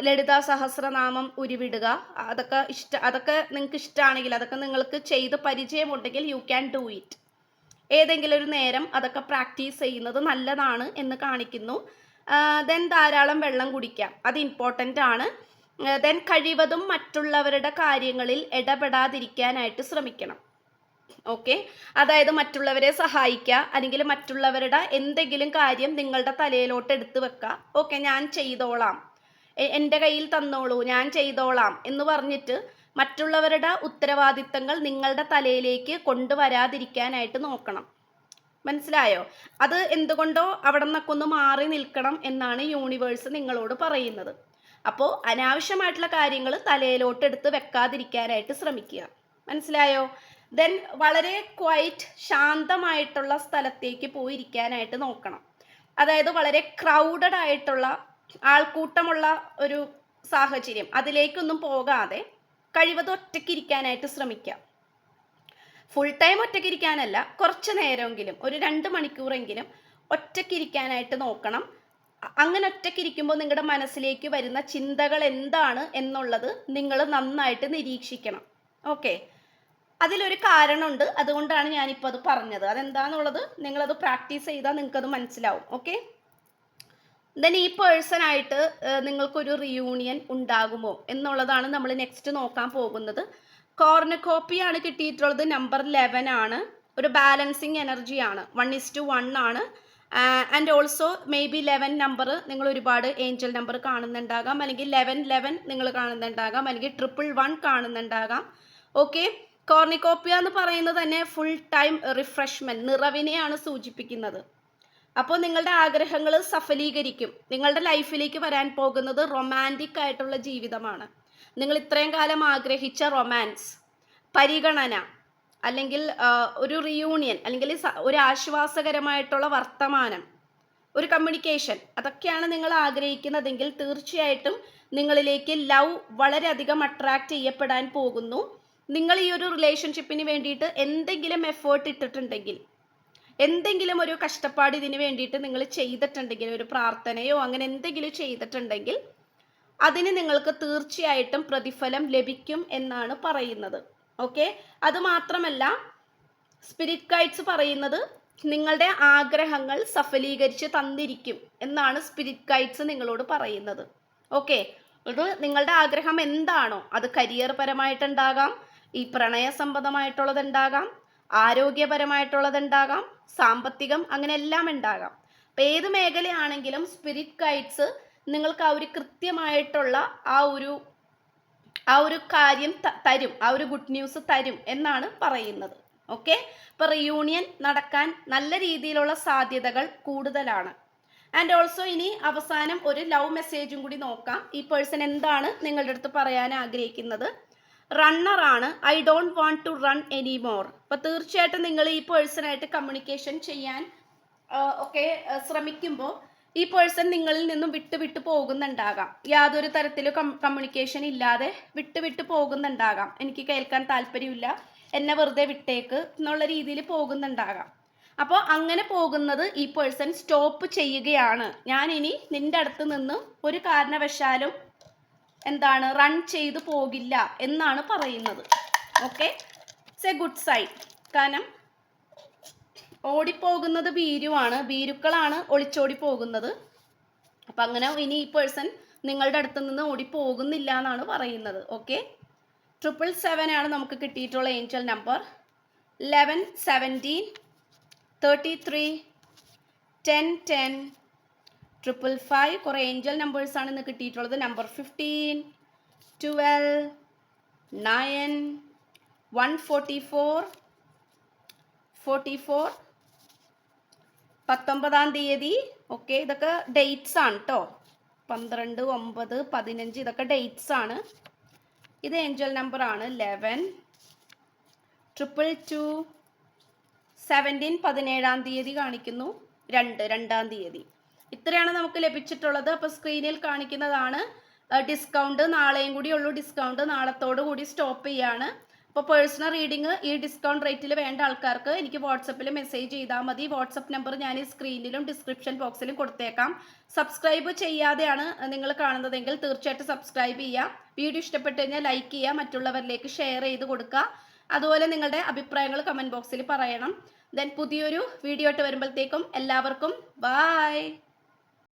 ലളിതാ സഹസ്രനാമം ഉരുവിടുക. അതൊക്കെ ഇഷ്ട അതൊക്കെ നിങ്ങൾക്ക് ഇഷ്ടമാണെങ്കിൽ അതൊക്കെ നിങ്ങൾക്ക് ചെയ്ത് പരിചയമുണ്ടെങ്കിൽ യു ക്യാൻ ഡു ഇറ്റ് ഏതെങ്കിലും ഒരു നേരം അതൊക്കെ പ്രാക്ടീസ് ചെയ്യുന്നത് നല്ലതാണ് എന്ന് കാണിക്കുന്നു. ദെൻ ധാരാളം വെള്ളം കുടിക്കാം. അത് ഇമ്പോർട്ടന്റ് ആണ്. ദെൻ കഴിവതും മറ്റുള്ളവരുടെ കാര്യങ്ങളിൽ ഇടപെടാതിരിക്കാനായിട്ട് ശ്രമിക്കണം. ഓക്കെ അതായത് മറ്റുള്ളവരെ സഹായിക്കുക അല്ലെങ്കിൽ മറ്റുള്ളവരുടെ എന്തെങ്കിലും കാര്യം നിങ്ങളുടെ തലയിലോട്ട് എടുത്തു വെക്കുക. ഓക്കെ ഞാൻ ചെയ്തോളാം. എന്റെ കയ്യിൽ തന്നോളൂ ഞാൻ ചെയ്തോളാം എന്ന് പറഞ്ഞിട്ട് മറ്റുള്ളവരുടെ ഉത്തരവാദിത്തങ്ങൾ നിങ്ങളുടെ തലയിലേക്ക് കൊണ്ടുവരാതിരിക്കാനായിട്ട് നോക്കണം. മനസ്സിലായോ? അത് എന്തുകൊണ്ടോ അവിടെ നിന്നൊക്കെ ഒന്ന് മാറി നിൽക്കണം എന്നാണ് യൂണിവേഴ്സ് നിങ്ങളോട് പറയുന്നത്. അപ്പോൾ അനാവശ്യമായിട്ടുള്ള കാര്യങ്ങൾ തലയിലോട്ട് എടുത്ത് വെക്കാതിരിക്കാനായിട്ട് ശ്രമിക്കുക. മനസ്സിലായോ? ദെൻ വളരെ ക്വൈറ്റ് ശാന്തമായിട്ടുള്ള സ്ഥലത്തേക്ക് പോയിരിക്കാനായിട്ട് നോക്കണം. അതായത് വളരെ ക്രൗഡഡ് ആയിട്ടുള്ള ആൾക്കൂട്ടമുള്ള ഒരു സാഹചര്യം. അതിലേക്കൊന്നും പോകാതെ കഴിവതും ഒറ്റയ്ക്കിരിക്കാനായിട്ട് ശ്രമിക്കാം ഫുൾ ടൈം ഒറ്റയ്ക്കിരിക്കാനല്ല കുറച്ച് നേരമെങ്കിലും ഒരു രണ്ട് മണിക്കൂറെങ്കിലും ഒറ്റയ്ക്കിരിക്കാനായിട്ട് നോക്കണം. അങ്ങനെ ഒറ്റയ്ക്കിരിക്കുമ്പോൾ നിങ്ങളുടെ മനസ്സിലേക്ക് വരുന്ന ചിന്തകൾ എന്താണ് എന്നുള്ളത് നിങ്ങൾ നന്നായിട്ട് നിരീക്ഷിക്കണം. ഓക്കെ അതിലൊരു കാരണമുണ്ട്. അതുകൊണ്ടാണ് ഞാനിപ്പോൾ അത് പറഞ്ഞത്. അതെന്താന്നുള്ളത് നിങ്ങളത് പ്രാക്ടീസ് ചെയ്താൽ നിങ്ങൾക്കത് മനസ്സിലാവും. ഓക്കെ ദെൻ ഈ ഏഹ്, നിങ്ങൾക്കൊരു റിയൂണിയൻ ഉണ്ടാകുമോ? എന്നുള്ളതാണ് നമ്മൾ നെക്സ്റ്റ് നോക്കാൻ പോകുന്നത്. കോർണർ കോപ്പിയാണ് കിട്ടിയിട്ടുള്ളത്. നമ്പർ ലെവൻ ആണ്. ഒരു ബാലൻസിങ് എനർജിയാണ് വൺ ഇസ് ടു വൺ ആണ്. And also may be eleven number നിങ്ങൾ ഒരുപാട് ഏഞ്ചൽ നമ്പർ കാണുന്നുണ്ടാകാം. അല്ലെങ്കിൽ ലെവൻ ലെവൻ നിങ്ങൾ കാണുന്നുണ്ടാകാം. അല്ലെങ്കിൽ ട്രിപ്പിൾ വൺ കാണുന്നുണ്ടാകാം. ഓക്കെ കോർണിക്കോപ്പിയ എന്ന് പറയുന്നത് തന്നെ ഫുൾ ടൈം റിഫ്രഷ്മെന്റ് നിറവിനെയാണ് സൂചിപ്പിക്കുന്നത്. അപ്പോൾ നിങ്ങളുടെ ആഗ്രഹങ്ങൾ സഫലീകരിക്കും. നിങ്ങളുടെ ലൈഫിലേക്ക് വരാൻ പോകുന്നത് റൊമാന്റിക് ആയിട്ടുള്ള ജീവിതമാണ്. നിങ്ങൾ ഇത്രയും കാലം ആഗ്രഹിച്ച റൊമാൻസ് പരിഗണന അല്ലെങ്കിൽ ഒരു റിയൂണിയൻ അല്ലെങ്കിൽ ഒരു ആശ്വാസകരമായിട്ടുള്ള വർത്തമാനം ഒരു കമ്മ്യൂണിക്കേഷൻ അതൊക്കെയാണ് നിങ്ങൾ ആഗ്രഹിക്കുന്നതെങ്കിൽ തീർച്ചയായിട്ടും നിങ്ങളിലേക്ക് ലവ് വളരെയധികം അട്രാക്റ്റ് ചെയ്യപ്പെടാൻ പോകുന്നു. നിങ്ങൾ ഈ ഒരു റിലേഷൻഷിപ്പിന് വേണ്ടിയിട്ട് എന്തെങ്കിലും എഫേർട്ട് ഇട്ടിട്ടുണ്ടെങ്കിൽ എന്തെങ്കിലും ഒരു കഷ്ടപ്പാട് ഇതിന് വേണ്ടിയിട്ട് നിങ്ങൾ ചെയ്തിട്ടുണ്ടെങ്കിൽ ഒരു പ്രാർത്ഥനയോ അങ്ങനെ എന്തെങ്കിലും ചെയ്തിട്ടുണ്ടെങ്കിൽ അതിന് നിങ്ങൾക്ക് തീർച്ചയായിട്ടും പ്രതിഫലം ലഭിക്കും എന്നാണ് പറയുന്നത്. ഓക്കെ? അത് മാത്രമല്ല സ്പിരിറ്റ് ഗൈഡ്സ് പറയുന്നത് നിങ്ങളുടെ ആഗ്രഹങ്ങൾ സഫലീകരിച്ച് തന്നിരിക്കും എന്നാണ് സ്പിരിറ്റ് ഗൈഡ്സ് നിങ്ങളോട് പറയുന്നത്. ഓക്കെ? ഇത് നിങ്ങളുടെ ആഗ്രഹം എന്താണോ അത് കരിയർ പരമായിട്ടുണ്ടാകാം ഈ പ്രണയ സംബന്ധമായിട്ടുള്ളതുണ്ടാകാം ആരോഗ്യപരമായിട്ടുള്ളതുണ്ടാകാം സാമ്പത്തികം അങ്ങനെ എല്ലാം ഉണ്ടാകാം അപ്പം ഏത് മേഖലയാണെങ്കിലും സ്പിരിറ്റ് ഗൈഡ്സ് നിങ്ങൾക്ക് ആ ഒരു കൃത്യമായിട്ടുള്ള ആ ഒരു ആ ഒരു കാര്യം തരും ആ ഒരു ഗുഡ് ന്യൂസ് തരും എന്നാണ് പറയുന്നത്. ഓക്കെ അപ്പോൾ റിയൂണിയൻ നടക്കാൻ നല്ല രീതിയിലുള്ള സാധ്യതകൾ കൂടുതലാണ്. ആൻഡ് ഓൾസോ ഇനി അവസാനം ഒരു ലവ് മെസ്സേജും കൂടി നോക്കാം. ഈ പേഴ്സൺ എന്താണ് നിങ്ങളുടെ അടുത്ത് പറയാൻ ആഗ്രഹിക്കുന്നത്? റണ്ണറാണ് I don't want to run any more അപ്പോൾ തീർച്ചയായിട്ടും നിങ്ങൾ ഈ പേഴ്സണായിട്ട് കമ്മ്യൂണിക്കേഷൻ ചെയ്യാൻ ഒക്കെ ശ്രമിക്കുമ്പോൾ ഈ പേഴ്സൺ നിങ്ങളിൽ നിന്നും വിട്ടു വിട്ടു പോകുന്നുണ്ടാകാം. യാതൊരു തരത്തിലും കമ്മ്യൂണിക്കേഷൻ ഇല്ലാതെ വിട്ടു വിട്ടു പോകുന്നുണ്ടാകാം. എനിക്ക് കേൾക്കാൻ താല്പര്യമില്ല. എന്നെ വെറുതെ വിട്ടേക്ക് എന്നുള്ള രീതിയിൽ പോകുന്നുണ്ടാകാം. അപ്പോൾ അങ്ങനെ പോകുന്നത് ഈ പേഴ്സൺ സ്റ്റോപ്പ് ചെയ്യുകയാണ്. ഞാൻ ഇനി നിന്റെ അടുത്ത് നിന്ന് ഒരു കാരണവശാലും എന്താണ്? റൺ ചെയ്തു പോകില്ല എന്നാണ് പറയുന്നത്. Okay it's a good sign കാരണം ഓടിപ്പോകുന്നത് ഭീരുവാണ്. ഭീരുക്കളാണ് ഒളിച്ചോടി പോകുന്നത് അപ്പം അങ്ങനെ ഇനി ഈ പേഴ്സൺ നിങ്ങളുടെ അടുത്ത് നിന്ന് ഓടിപ്പോകുന്നില്ല എന്നാണ് പറയുന്നത്. ഓക്കെ ട്രിപ്പിൾ സെവൻ ആണ് നമുക്ക് കിട്ടിയിട്ടുള്ള angel number eleven seventeen thirty three ten ten triple five കുറേ ഏഞ്ചൽ നമ്പേഴ്സാണ് ഇന്ന് കിട്ടിയിട്ടുള്ളത്. Number fifteen twelve nine one forty four forty four പത്തൊമ്പതാം തീയതി. ഓക്കെ ഇതൊക്കെ ഡേറ്റ്സ് ആണ് കേട്ടോ പന്ത്രണ്ട് ഒമ്പത് പതിനഞ്ച് ഇതൊക്കെ ഡേറ്റ്സ് ആണ്. ഇത് ഏഞ്ചൽ നമ്പർ ആണ്. ലെവൻ ട്രിപ്പിൾ ടു സെവന്റീൻ പതിനേഴാം തീയതി കാണിക്കുന്നു. രണ്ട് രണ്ടാം തീയതി. ഇത്രയാണ് നമുക്ക് ലഭിച്ചിട്ടുള്ളത്. അപ്പോൾ സ്ക്രീനിൽ കാണിക്കുന്നതാണ് ഡിസ്കൗണ്ട് നാളെയും കൂടി ഉള്ളൂ ഡിസ്കൗണ്ട് നാളത്തോടു കൂടി സ്റ്റോപ്പ് ചെയ്യാണ്. അപ്പോൾ പേഴ്സണൽ റീഡിംഗ് ഈ ഡിസ്കൗണ്ട് റേറ്റിൽ വേണ്ട ആൾക്കാർക്ക് എനിക്ക് വാട്സപ്പിൽ മെസ്സേജ് ചെയ്താൽ മതി. വാട്സപ്പ് നമ്പർ ഞാൻ ഈ സ്ക്രീനിലും ഡിസ്ക്രിപ്ഷൻ ബോക്സിലും കൊടുത്തേക്കാം. സബ്സ്ക്രൈബ് ചെയ്യാതെയാണ് നിങ്ങൾ കാണുന്നതെങ്കിൽ തീർച്ചയായിട്ടും സബ്സ്ക്രൈബ് ചെയ്യുക വീഡിയോ ഇഷ്ടപ്പെട്ട് കഴിഞ്ഞാൽ ലൈക്ക് ചെയ്യുക മറ്റുള്ളവരിലേക്ക് ഷെയർ ചെയ്ത് കൊടുക്കുക. അതുപോലെ നിങ്ങളുടെ അഭിപ്രായങ്ങൾ കമന്റ് ബോക്സിൽ പറയണം. ദെൻ പുതിയൊരു വീഡിയോ ആയിട്ട് വരുമ്പോഴത്തേക്കും എല്ലാവർക്കും ബായ്